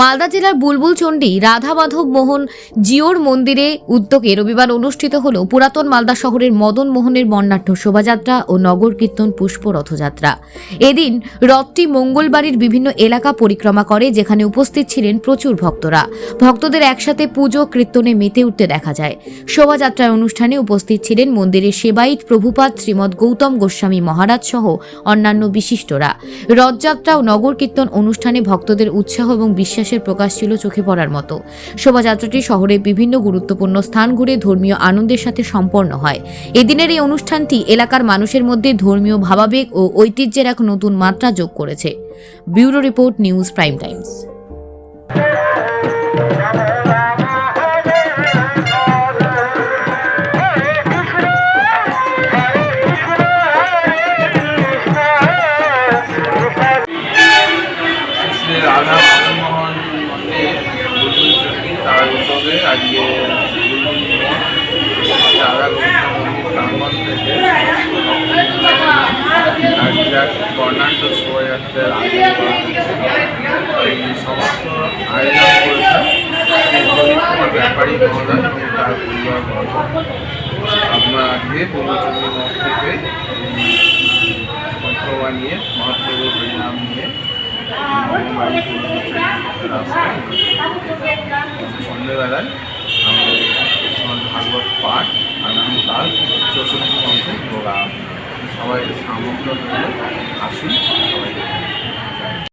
মালদা জেলার বুলবুল চণ্ডী রাধা মাধব মোহন জিওর মন্দিরে উদ্যোগে রবিবার অনুষ্ঠিত হল পুরাতন মালদা শহরের মদন মোহনের বর্ণাঢ্য শোভাযাত্রা ও নগর কীর্তন পুষ্প রথযাত্রা। এদিন রথটি মঙ্গলবাড়ির বিভিন্ন এলাকা পরিক্রমা করে, যেখানে উপস্থিত ছিলেন প্রচুর ভক্তরা। ভক্তদের একসাথে পুজো কীর্তনে মেতে উঠতে দেখা যায়। শোভাযাত্রার অনুষ্ঠানে উপস্থিত ছিলেন মন্দিরের সেবাইত প্রভুপাত শ্রীমৎ গৌতম গোস্বামী মহারাজ সহ অন্যান্য বিশিষ্টরা। রথযাত্রা ও নগর কীর্তন অনুষ্ঠানে ভক্তদের উৎসাহ এবং বিশ্বাসের প্রকাশ ছিল চোখে পড়ার মতো। শোভাযাত্রাটি শহরের বিভিন্ন গুরুত্বপূর্ণ স্থান ঘুরে ধর্মীয় আনন্দের সাথে সম্পন্ন হয়। এদিনের এই অনুষ্ঠানটি এলাকার মানুষের মধ্যে ধর্মীয় ভাবাবেগ ও ঐতিহ্যের এক নতুন মাত্রা যোগ করেছে। Bureau report news prime times. Chandi আজকে রাধা গোবিন্দ থেকে বর্ণাঢ্য শোভাযাত্রার আয়োজন করা এই সমস্ত আয়োজন করেছে ব্যাপারী মহোদয় এবং তার পরিবার চণ্ডী মঠ থেকে বাড়ি রাস্তায় সন্ধ্যেবেলায় আমাদের ভাগবত পাঠ আগামীকাল চৌষট্টি মঞ্চে প্রোগ্রাম সবাই আমন্ত্রণ আসুন